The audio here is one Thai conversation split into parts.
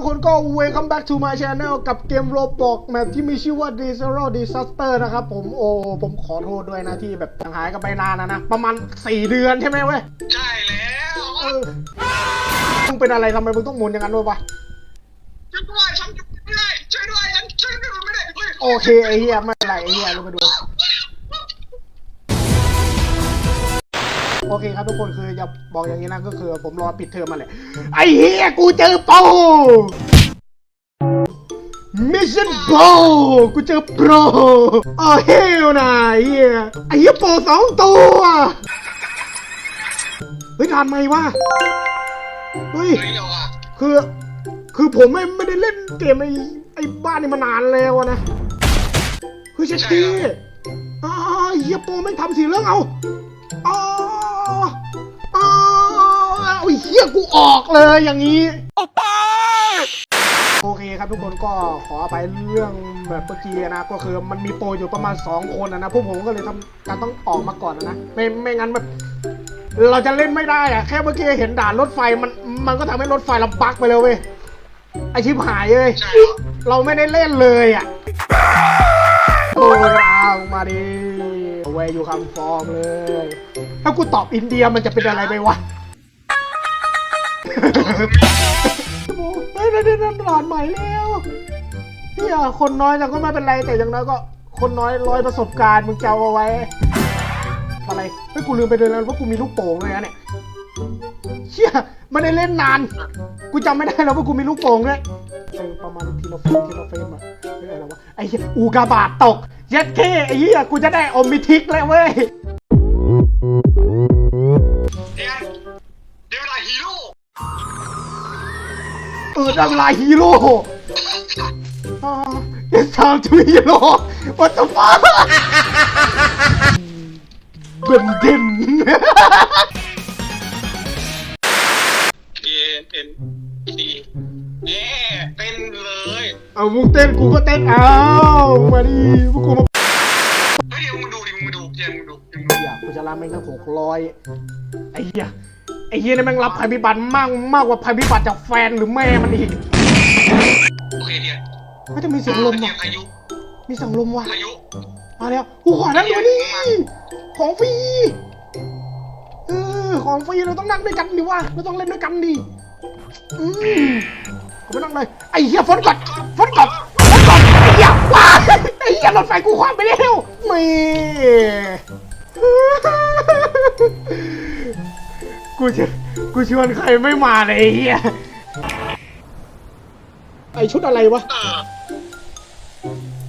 ทุกคนก็ welcome back to my channel กับเกม Roblox แมปที่มีชื่อว่า Desero Disaster นะครับผมโอ้ผมขอโทษด้วยนะที่แบบห่างหายกันไปนานนะนะ ประมาณ 4 เดือนใช่ไหมเว้ย ใช่แล้วเออมึงเป็นอะไรทำไมมึงต้องหมุนอย่างนั้นด้วยวะช่วยด้วยฉันช่วยไม่ได้ช่วยด้วยฉันช่วยไม่ได้เฮ้ยโอเคไอ้เหี้ยไม่เป็นไรไอ้เหี้ยเรามาดู โอเคครับทุกคนคือจะบอกอย่างนี้นะก็คือผมรอปิดเทอมมาแหละ ไอ้เฮียกูเจอโปรมิชชั่นโปรกูเจอโปรโอ้เฮลนะไอ้เฮียไอ้เฮียโปรสองตัวเฮ้ยทานไหมวะเฮ้ยเฮ้ยเราอะคือคือผมไม่ไม่ได้เล่นเกมไอ้ไอ้บ้านนี่มานานแล้วอะนะคือเช็ดที่อ๋อเฮียโปรไม่งทำสีเรื่องเอาอ๋ออ๋อ เอาเฮียกูออกเลยอย่างนี้โอเคครับทุกคนก็ขอไปเรื่องแบบเมื่อกี้นะก็คือมันมีโปรอยู่ประมาณ 2 คนนะนะพวกผมก็เลยทำการต้องออกมาก่อนนะนะไม่ไม่งั้นแบบเราจะเล่นไม่ได้อะแค่เมื่อกี้เห็นด่านรถไฟมันมันก็ทำให้รถไฟเราบักไปเลยเว้ยไอชิบหายเลยเราไม่ได้เล่นเลยอะโอ้ยเอามาดิเวยอยู่คำฟอร์มเลย ถ้ากูตอบอินเดียมันจะเป็นอะไรไปวะ เฮ้ยได้ได้ได้ด่านใหม่แล้วเฮียคนน้อยแต่ก็ไม่เป็นไรแต่อย่างน้อยก็ คนน้อยร้อยประสบการณ์มึงจะเอาไว้ อะไรเฮ้ยกูลืมไปเลยนะว่ากูมีลูกโป่งเลยนะเนี่ยเชี่ยไม่ได้เล่นนาน กูจำไม่ได้แล้วว่ากูมีลูกโป่งด้วยเออประมาณทีละเฟรมทีละเฟรมอะอะไรวะไอ้เหี้ยอูกาบาตตกเย็ดเคไอ้เหี้ยกูจะได้อมมิทิกแล้วเว้ย ออดังลายฮีโร่อ่า It's time to hero What the fuck เบนเดนเอ็นเอ็นดีเอ๊เต้นเลยเอามึงเต้นกูก็เต้นเอามาดิพวกกูมาเฮ้ยเดี๋ยวมึงดูดิมึงดูเดี๋ยวมึงดูเดี๋ยวมึงดูอยากกูจะรับแม่งตั้งหกร้อยไอ้เหี้ย ไอ้เหี้ยนี่แม่งรับภัยพิบัติมากมากกว่าภัยพิบัติจากแฟนหรือแม่มันอีกโอเคเดี๋ยวก็จะมีเสียงลมเดี๋ว่ะยวพายุมีเสียงลมว่ะพายุมาแล้วกูขอนั่งด้วยนี่ของฟรีเออของฟรีเราต้องนั่งด้วยกันดิวะเราต้องเล่นด้วยกันดิอืมเขาไปนั่งเลยไอ้เหี้ยฝนกดฝนกดฝนกดไอ้เหี้ยว้ายไอ้เหี้ยรถไฟกูคว้างไปแล้วไม่ กูจะกูชวนใครไม่มาเลยไอ้เหี้ยไอชุดอะไรวะ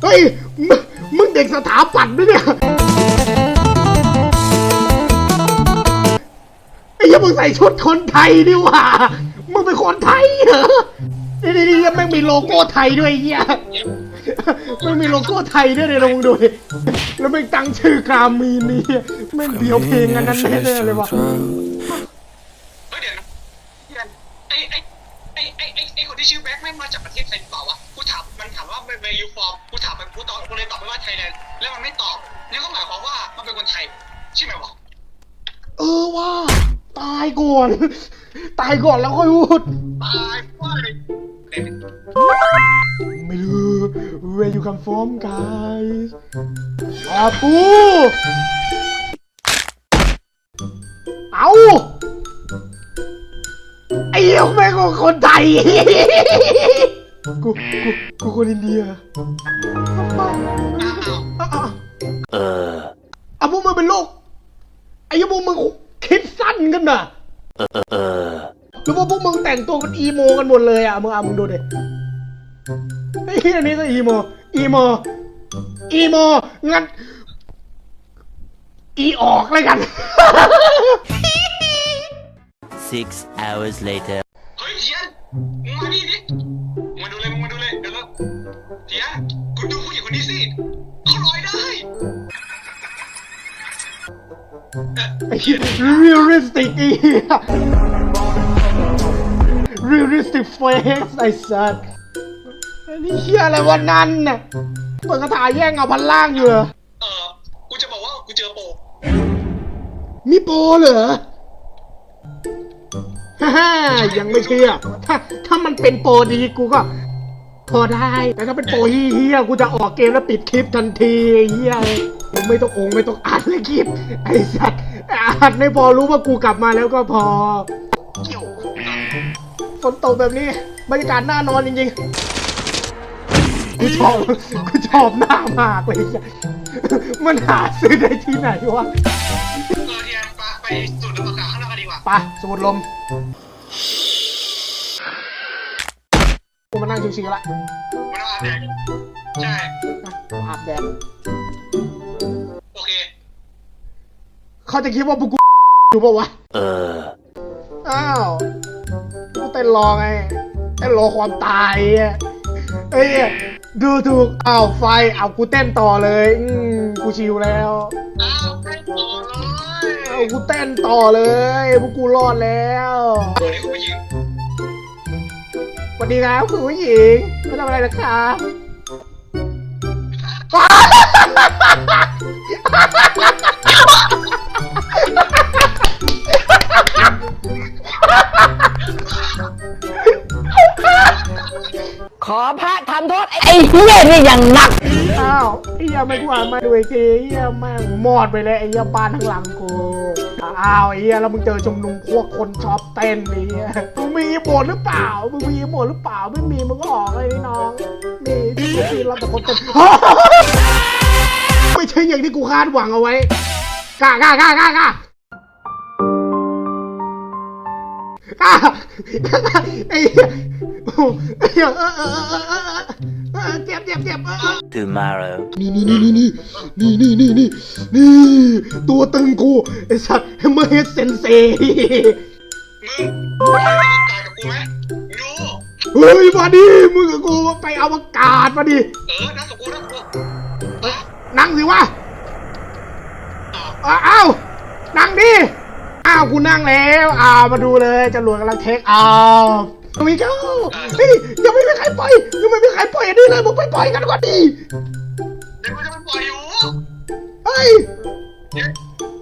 เฮ้ย มึงมึงเด็กสถาปัตย์ด้วยเนี่ย ไอ้เหี้ยังมึงใส่ชุดคนไทยดิว่ะมึงเป็นคนไทยเหรอ นี่นี่นี่แม่งมีโลโก้ไทยด้วยไอ้เฮียแม่งมีโลโก้ไทยด้วยเลยลองดูดิแล้วแม่งตั้งชื่อกรามีนี่แม่งเดียวเพลงอันนั้นแน่ๆเลยว่ะเฮ้ยเดี๋ยวนะ เดี๋ยวไอ้ไอ้ไอ้ไอ้ไอ้ไอ้คนที่ชื่อแบ็คแม่งมาจากประเทศไทยหรือเปล่าวะกูถามมันถามว่าเบยูฟอร์มกูถามมันกูตอบกูเลยตอบไปว่าไทยแลนด์แล้วมันไม่ตอบนั่นก็หมายความว่ามันเป็นคนไทยใช่ไหมวะเออว่า ตายก่อน ตายก่อนแล้วค่อยพูดตายว่าเลยเด็กไม่รู้ where you come from guys อาปู คนไทย กู กู กูคนอินเดียอ้าวอะอะเออเอาพวกมึงเป็นโรคไอ้เหี้ยพวกมึงคิดสั้นกันน่ะเออหรือว่าพวกมึงแต่งตัวเป็นอีโมกันหมดเลยอะมึงเอามึงดูดิไอ้เหี้ยนี่ก็อีโม อีโม อีโม งั้น อีออกเลยกัน Six hours later. เฮ้ยเทียนมึงมานี่ดิมึงมาดูเลยมึงมาดูเลยเดี๋ยวแล้วเทียนคุณดูผู้หญิงคนนี้สิเขาลอยได้ไอ้เหี้ย realistic ไอ้เหี้ย realistic face ไอ้สัสไอ้นี่เหี้ยอะไรวันนั้นน่ะเปิดกระถาแย่งเอาพันล่างอยู่เหรอเออกูจะบอกว่ากูเจอโปมีโปรเหรอ ฮ่าฮ่ายังไม่เชื่อ ถ้าถ้ามันเป็นโปรดีกูก็ พอได้ แต่ถ้าเป็นโปรเฮียกูจะออกเกมแล้วปิดคลิปทันทีเฮียกูไม่ต้ององไม่ต้องอัดเลยคลิป ไอ้สัตว์อัดไม่พอรู้ว่ากูกลับมาแล้วก็พอเกี่ยวฝนตกแบบนี้บรรยากาศน่านอนจริงๆกูชอบกูชอบหน้ามากเลยมันหาซื้อได้ที่ไหนวะเออเทียนไปไปสูดอากาศ ข้างนอกกันดีกว่าไปสูดลมกูมานั่งชิวๆละไม่ต้องอาบแดดใช่นะอาบแดดโอเค เขาจะคิดว่าพวกกูอยู่ปะวะ Uh. อ้าวกูเต้นรอไงเต้นรอความตายอะเอ้ยดูถูกอ้าวไฟเอากูเต้นต่อเลย อืมกูชิวแล้วอ้าว กูเต้นต่อเลยพวกกูรอดแล้ววันนี้คุณผู้หญิงสวัสดีครับคุณผู้หญิงไมาทำอะไรนะครับขอพระทำโทษไอ้เหี้ยนี่อย่างหนัก อ้าวไอ้เหี้ยไม่กูอ่านมาดูอีกทีไอ้เหี้ยแม่งมอดไปเลยไอ้เหี้ยบ้านทั้างหลังกูอ้าวไอ้เหี้ยแล้วมึงเจอชุมนุมพวกคนชอบเต้นไอ้เหี้ยมึงมีโบทหรือเปล่ามึงมีโบทหรือเปล่าไม่มีมึงก็ออกเลยนี่น้องนี่ที่ทีเราแต่คนเต้น ไม่ใช่อย่างที่กูคาดหวังเอาไว้กล้ากล้ากล้ากล้ากล้าอะไอ้เหี้ยโอ้ไอ้เหี้ยเออเออเออเออเออ ออเจ็บเจ็บเจ็บเออเออ Tomorrow. นี่นี่นี่นี่นี่นี่นี่นี่นี่ตัวตึงกูไอ้สัตว์เมเฮดเซนเซมึงไปอวกาศกับกูไหมดูเฮ้ยมาดิมึงกับกูไปอวกาศมาดิเออนั่งกับกูนั่งกับกูนั่งสิวะอ้าวอ้าวอ้านั่งดิอ้าวกูนั่งแล้วอ้าวมาดูเลยจรวดกำลังเทคออฟ มีเจ้าเฮ้ยยังไม่มีใครปล่อยยังไม่มีใครปล่อยอันนี้เลยมึงไปปล่อยกันก่อนดิเดี๋ยวกูจะไปปล่อยอยู่เฮ้ยเดี๋ยว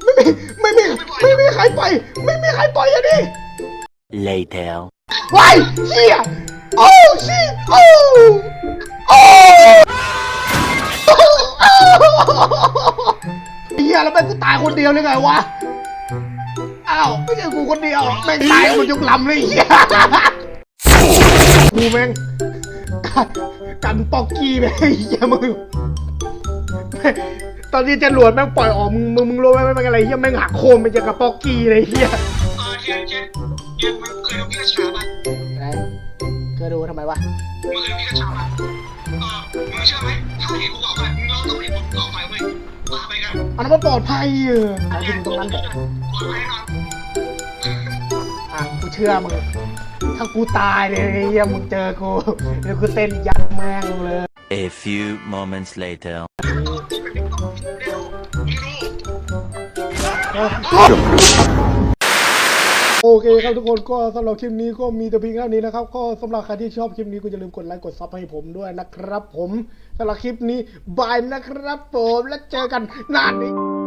ไม่มีไม่มีไม่มีใครปล่อยไม่มีใครปล่อยอันนี้ Later. ว้ายเฮียโอ้ชิโอ้โอ้เฮียแล้วแม่งกูตายคนเดียวเลยไงวะอ้าวไม่ใช่กูคนเดียวแม่งตายคนยกลำเลยเฮีย กูแม่งกันกันปอกกี้ไปเฮียมึงตอนนี้จรวดแม่งปล่อยออกมึงมึงมึงรู้ไหมว่ามันอะไรเฮียแม่งหักโคมไปจากกระปอกกี้เลยเฮียเออเทียนเทียนเทียนมันเคยดูพี่กระชาปะอะไรเคยดูทำไมวะมึงเคยดูพี่กระชาปะเออมึงเชื่อไหมถ้าเห็นกูออกไปมึงเราต้องเห็นผมออกไปเว้ยว่าไปกันอันนั้นมันปลอดภัยเออเอาจริงตรงนั้นบอกปลอดภัยแน่นอนอะกูเชื่อมึง ถ้ากูตายเลยไอ้เฮียมึงเจอกูเดี๋ยวกูเต้นยัดแม่งเลย A few moments later. โอเคครับทุกคนก็สำหรับคลิปนี้ก็มีแต่เพียงเท่านี้นะครับ ก็สำหรับใครที่ชอบคลิปนี้ก็อย่าลืมกดไลค์กดซับให้ผมด้วยนะครับ ผมสำหรับคลิปนี้บายนะครับผมแล้วเจอกันหน้านี้